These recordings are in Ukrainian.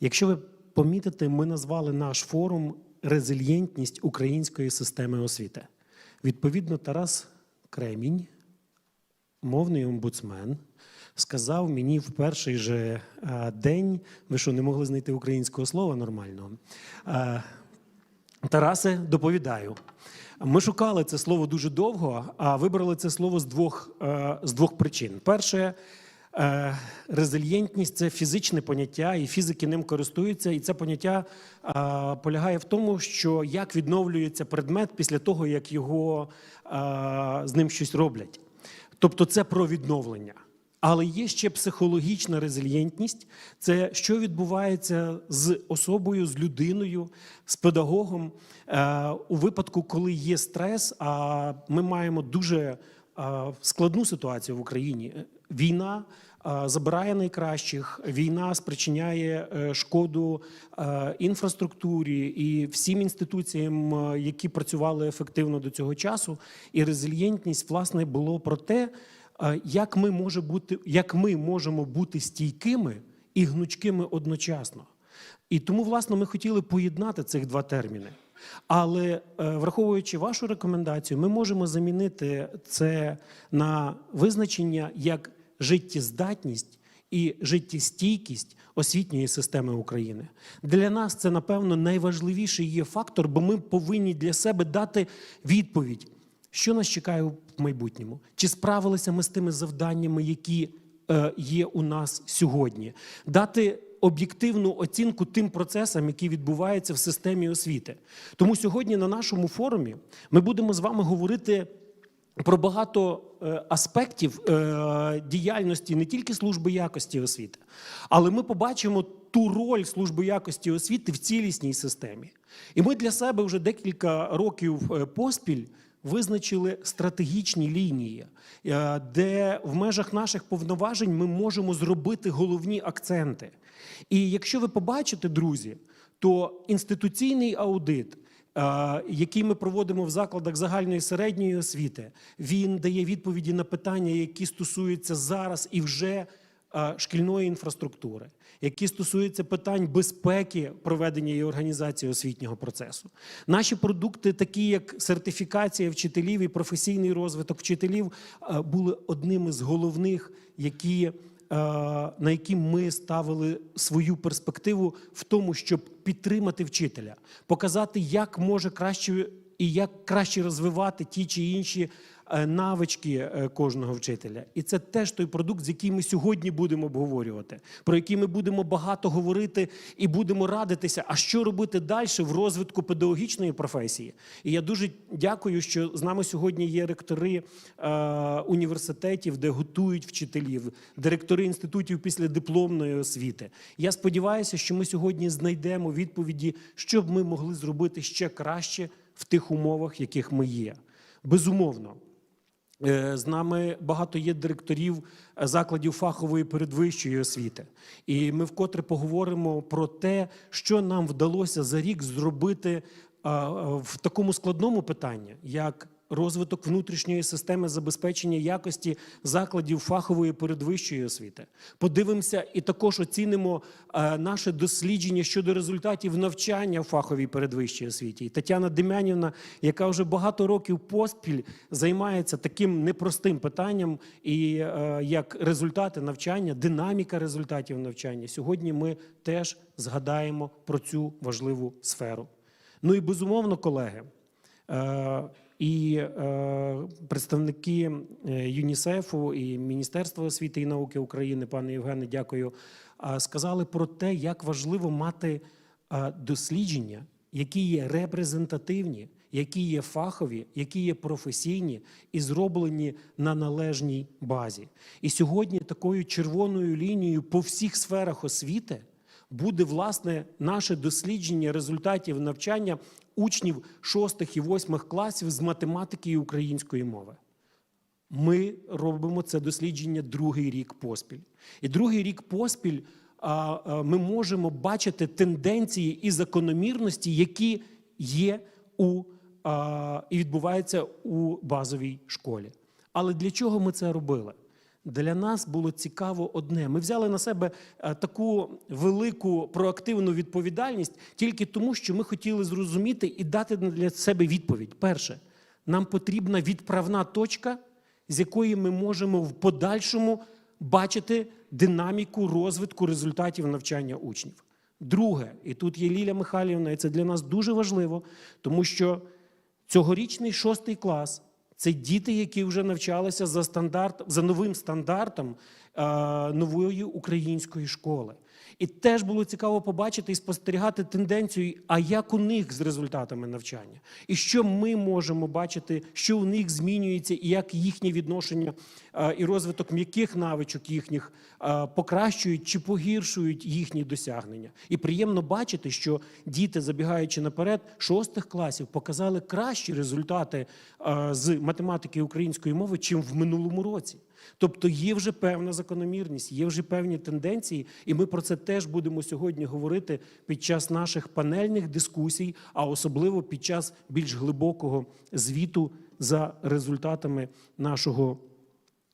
Якщо ви помітите, ми назвали наш форум Резильєнтність української системи освіти. Відповідно, Тарас Кремінь, мовний омбудсмен, сказав мені в перший же е, день, ви що, не могли знайти українського слова нормального? Е, Тарасе, доповідаю. Ми шукали це слово дуже довго, а вибрали це слово з двох, е, з двох причин. Перше, резильєнтність це фізичне поняття, і фізики ним користуються. І це поняття е, полягає в тому, що як відновлюється предмет після того, як його е, з ним щось роблять. Тобто це про відновлення. Але є ще психологічна резильєнтність це що відбувається з особою, з людиною, з педагогом е, у випадку, коли є стрес. А ми маємо дуже е, складну ситуацію в Україні. Війна е, забирає найкращих, війна спричиняє е, шкоду е, інфраструктурі і всім інституціям, які працювали ефективно до цього часу. І резильєнтність, власне, було про те. Як ми, може бути, як ми можемо бути стійкими і гнучкими одночасно. І тому, власне, ми хотіли поєднати цих два терміни. Але враховуючи вашу рекомендацію, ми можемо замінити це на визначення як життєздатність і життєстійкість освітньої системи України. Для нас це, напевно, найважливіший є фактор, бо ми повинні для себе дати відповідь. Що нас чекає в майбутньому? Чи справилися ми з тими завданнями, які е, є у нас сьогодні? Дати об'єктивну оцінку тим процесам, які відбуваються в системі освіти. Тому сьогодні на нашому форумі ми будемо з вами говорити про багато е, аспектів е, діяльності не тільки служби якості освіти, але ми побачимо ту роль служби якості освіти в цілісній системі. І ми для себе вже декілька років е, поспіль визначили стратегічні лінії, де в межах наших повноважень ми можемо зробити головні акценти. І якщо ви побачите, друзі, то інституційний аудит, який ми проводимо в закладах загальної середньої освіти, він дає відповіді на питання, які стосуються зараз і вже е, шкільної інфраструктури, які стосуються питань безпеки проведення і організації освітнього процесу. Наші продукти, такі як сертифікація вчителів і професійний розвиток вчителів, е, були одними з головних, які. Е, На які ми ставили свою перспективу в тому, щоб підтримати вчителя, показати, як може краще і як краще розвивати ті чи інші навички е, кожного вчителя. І це теж той продукт, з яким ми сьогодні будемо обговорювати, про який ми будемо багато говорити і будемо радитися, а що робити далі в розвитку педагогічної професії. І я дуже дякую, що з нами сьогодні є ректори е, університетів, де готують вчителів, директори інститутів післядипломної освіти. Я сподіваюся, що ми сьогодні знайдемо відповіді, що б ми могли зробити ще краще в тих умовах, яких ми є. Безумовно. Е, З нами багато є директорів е, закладів фахової передвищої освіти, і ми вкотре поговоримо про те, що нам вдалося за рік зробити в такому складному питанні, як розвиток внутрішньої системи забезпечення якості закладів фахової передвищої освіти. Подивимося і також оцінимо е, наше дослідження щодо результатів навчання в фаховій передвищій освіті. І Тетяна Демянівна, яка вже багато років поспіль займається таким непростим питанням, і е, як результати навчання, динаміка результатів навчання. Сьогодні ми теж згадаємо про цю важливу сферу. Ну і безумовно, колеги. І е, представники е, ЮНІСЕФу і Міністерства освіти і науки України, пане Євгене, дякую, сказали про те, як важливо мати дослідження, які є репрезентативні, які є фахові, які є професійні і зроблені на належній базі. І сьогодні такою червоною лінією по всіх сферах освіти буде власне наше дослідження результатів навчання учнів 6 і 8 класів з математики і української мови. Ми робимо це дослідження другий рік поспіль. І другий рік поспіль ми можемо бачити тенденції і закономірності, які є у, і відбуваються у базовій школі. Але для чого ми це робили? Для нас було цікаво одне. Ми взяли на себе е, таку велику проактивну відповідальність тільки тому, що ми хотіли зрозуміти і дати для себе відповідь. Перше, нам потрібна відправна точка, з якої ми можемо в подальшому бачити динаміку розвитку результатів навчання учнів. Друге, і тут є Ліля Михайлівна, і це для нас дуже важливо, тому що цьогорічний шостий клас це діти, які вже навчалися за стандарт, за новим стандартом нової української школи. І теж було цікаво побачити і спостерігати тенденцію, а як у них з результатами навчання, і що ми можемо бачити, що у них змінюється, і як їхнє відношення е, і розвиток м'яких навичок їхніх е, покращують чи погіршують їхні досягнення. І приємно бачити, що діти, забігаючи наперед, шостих класів показали кращі результати е, з математики української мови, чим в минулому році. Тобто є вже певна закономірність, є вже певні тенденції, і ми про це теж будемо сьогодні говорити під час наших панельних дискусій, а особливо під час більш глибокого звіту за результатами нашого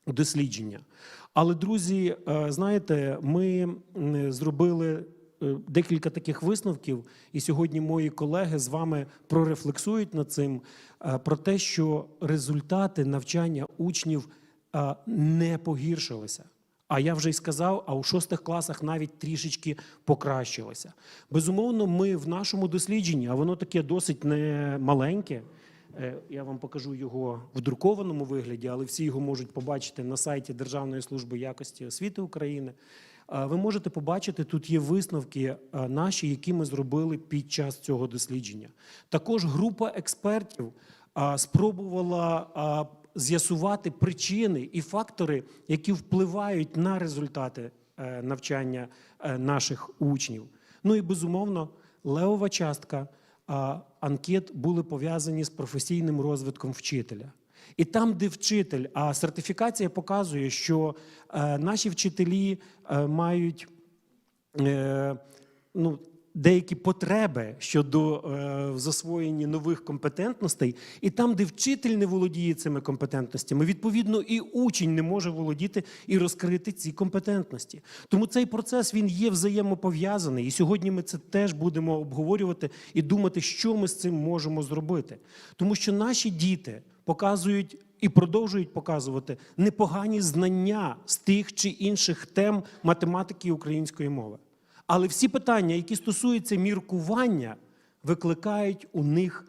дослідження. Але, друзі, е, знаєте, ми зробили е, декілька таких висновків, і сьогодні мої колеги з вами прорефлексують над цим е, про те, що результати навчання учнів не погіршилися. А я вже й сказав, а у шостих класах навіть трішечки покращилося. Безумовно, ми в нашому дослідженні, а воно таке досить не маленьке. е, Я вам покажу його в друкованому вигляді, але всі його можуть побачити на сайті Державної служби якості освіти України. Ви можете побачити, тут є висновки е, наші, які ми зробили під час цього дослідження. Також група експертів спробувала з'ясувати причини і фактори, які впливають на результати е, навчання е, наших учнів. Ну і безумовно, левова частка анкет були пов'язані з професійним розвитком вчителя. І там, де вчитель, а сертифікація показує, що е, наші вчителі мають ну, деякі потреби щодо е, засвоєння нових компетентностей, і там, де вчитель не володіє цими компетентностями, відповідно, і учень не може володіти і розкрити ці компетентності. Тому цей процес він є взаємопов'язаний. І сьогодні ми це теж будемо обговорювати і думати, що ми з цим можемо зробити. Тому що наші діти показують. І продовжують показувати непогані знання з тих чи інших тем математики і української мови. Але всі питання, які стосуються міркування, викликають у них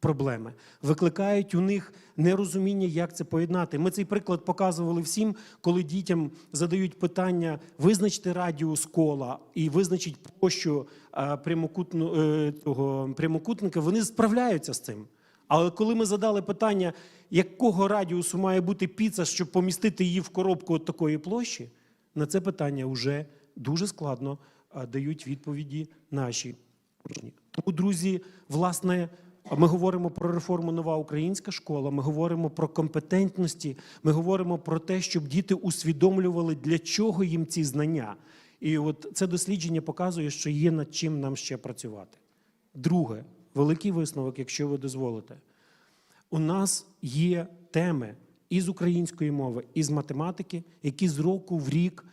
проблеми, викликають у них нерозуміння, як це поєднати. Ми цей приклад показували всім, коли дітям задають питання: визначте радіус кола і визначить площу е, прямокутну- е, цього прямокутника, вони справляються з цим. Але коли ми задали питання, якого радіусу має бути піца, щоб помістити її в коробку от такої площі, на це питання вже дуже складно дають відповіді наші. Тому, друзі, власне, ми говоримо про реформу нова українська школа. Ми говоримо про компетентності. Ми говоримо про те, щоб діти усвідомлювали, для чого їм ці знання. І от це дослідження показує, що є над чим нам ще працювати. Друге, великий висновок, якщо ви дозволите. У нас є теми із української мови, із математики, які з року в рік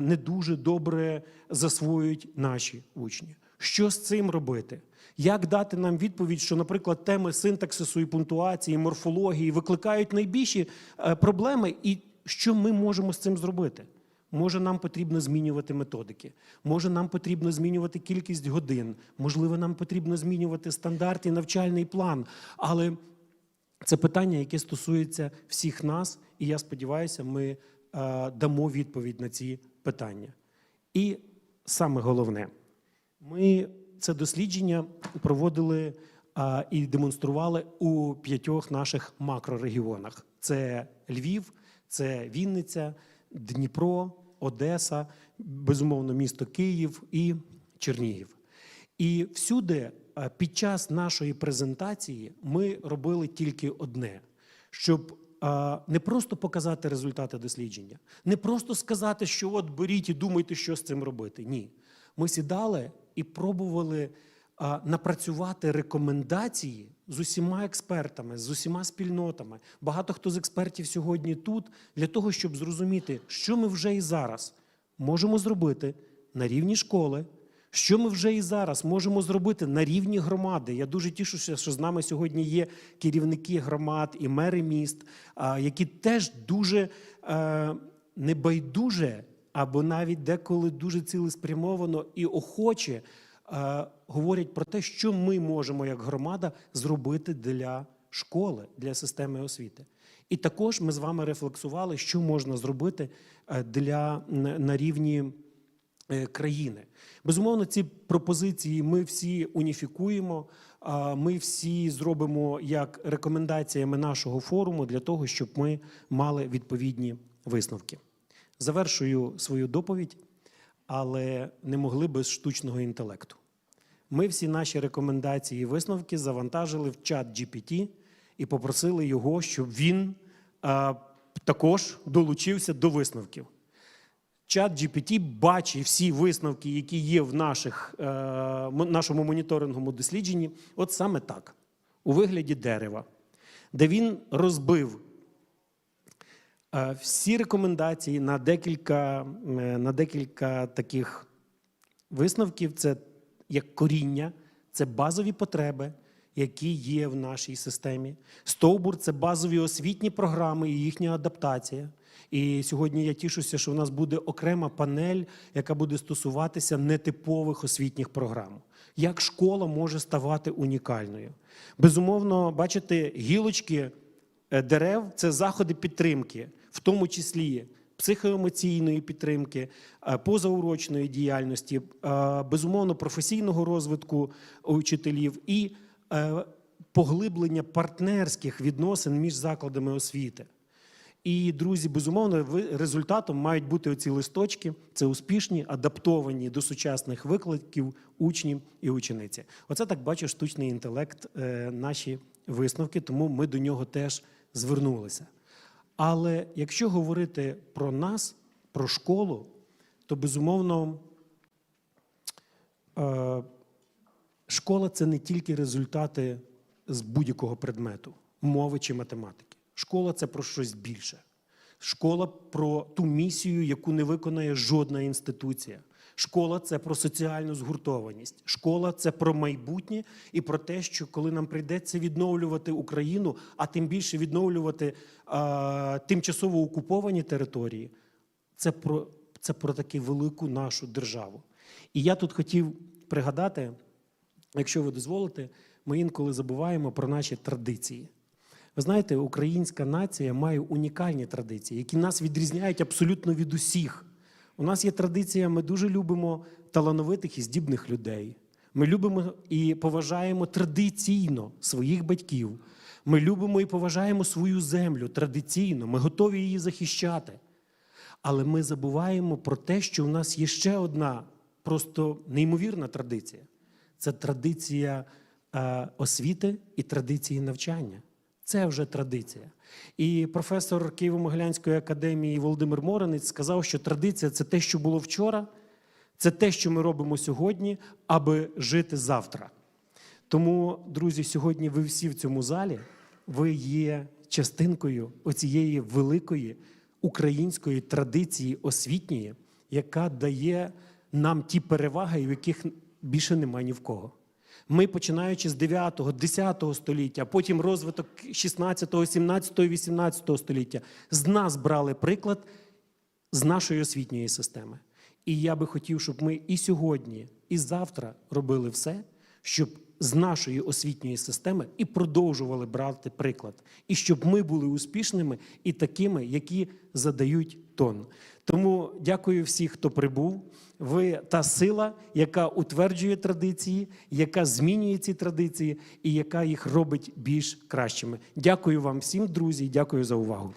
не дуже добре засвоюють наші учні. Що з цим робити? Як дати нам відповідь, що, наприклад, теми синтаксису і пунктуації, морфології викликають найбільші е, проблеми, і що ми можемо з цим зробити? Може, нам потрібно змінювати методики, може, нам потрібно змінювати кількість годин, можливо, нам потрібно змінювати стандарт і навчальний план. Але це питання, яке стосується всіх нас, і я сподіваюся, ми е, дамо відповідь на ці питання. І саме головне, ми це дослідження проводили а, і демонстрували у п'ятьох наших макрорегіонах: це Львів, це Вінниця, Дніпро, Одеса, безумовно, місто Київ і Чернігів. І всюди під час нашої презентації ми робили тільки одне, щоб не просто показати результати дослідження, не просто сказати, що от беріть і думайте, що з цим робити. Ні. Ми сідали і пробували напрацювати рекомендації з усіма експертами, з усіма спільнотами. Багато хто з експертів сьогодні тут для того, щоб зрозуміти, що ми вже і зараз можемо зробити на рівні школи. Що ми вже і зараз можемо зробити на рівні громади? Я дуже тішуся, що з нами сьогодні є керівники громад і мери міст, які теж дуже е, небайдуже або навіть деколи дуже цілеспрямовано і охоче е, говорять про те, що ми можемо як громада зробити для школи, для системи освіти. І також ми з вами рефлексували, що можна зробити е, для на рівні країни. Безумовно, ці пропозиції ми всі уніфікуємо. Ми всі зробимо як рекомендаціями нашого форуму для того, щоб ми мали відповідні висновки. Завершую свою доповідь, але не могли без штучного інтелекту. Ми всі наші рекомендації і висновки завантажили в чат GPT і попросили його, щоб він а, також долучився до висновків. Чат GPT бачить всі висновки, які є в наших, е, нашому моніторинговому дослідженні, от саме так, у вигляді дерева, де він розбив е, всі рекомендації на декілька, е, на декілька таких висновків. Це як коріння, це базові потреби, які є в нашій системі. Стовбур це базові освітні програми і їхня адаптація. І сьогодні я тішуся, що в нас буде окрема панель, яка буде стосуватися нетипових освітніх програм. Як школа може ставати унікальною? Безумовно, бачите, гілочки е, дерев це заходи підтримки, в тому числі психоемоційної підтримки, е, позаурочної діяльності, е, безумовно, професійного розвитку учителів і поглиблення партнерських відносин між закладами освіти. І, друзі, безумовно, результатом мають бути оці листочки. Це успішні, адаптовані до сучасних викликів учні і учениці. Оце так бачить штучний інтелект, е, наші висновки, тому ми до нього теж звернулися. Але якщо говорити про нас, про школу, то безумовно е, школа це не тільки результати з будь-якого предмету, мови чи математики. Школа це про щось більше. Школа про ту місію, яку не виконає жодна інституція. Школа це про соціальну згуртованість. Школа це про майбутнє і про те, що коли нам прийдеться відновлювати Україну, а тим більше відновлювати а, тимчасово окуповані території, це про, це про таку велику нашу державу. І я тут хотів пригадати, якщо ви дозволите, ми інколи забуваємо про наші традиції. Ви знаєте, українська нація має унікальні традиції, які нас відрізняють абсолютно від усіх. У нас є традиція, ми дуже любимо талановитих і здібних людей. Ми любимо і поважаємо традиційно своїх батьків. Ми любимо і поважаємо свою землю традиційно. Ми готові її захищати. Але ми забуваємо про те, що у нас є ще одна просто неймовірна традиція це традиція е, освіти і традиції навчання. Це вже традиція. І професор Києво-Могилянської академії Володимир Моранець сказав, що традиція це те, що було вчора, це те, що ми робимо сьогодні, аби жити завтра. Тому, друзі, сьогодні ви всі в цьому залі, ви є частинкою оцієї великої української традиції освітньої, яка дає нам ті переваги, в яких більше немає ні в кого. Ми, починаючи з 9, 10 століття, потім розвиток 16, 17, 18 століття, з нас брали приклад з нашої освітньої системи. І я би хотів, щоб ми і сьогодні, і завтра робили все, щоб з нашої освітньої системи і продовжували брати приклад, і щоб ми були успішними і такими, які задають тон. Тому дякую всім, хто прибув. Ви та сила, яка утверджує традиції, яка змінює ці традиції і яка їх робить більш кращими. Дякую вам всім, друзі, і дякую за увагу.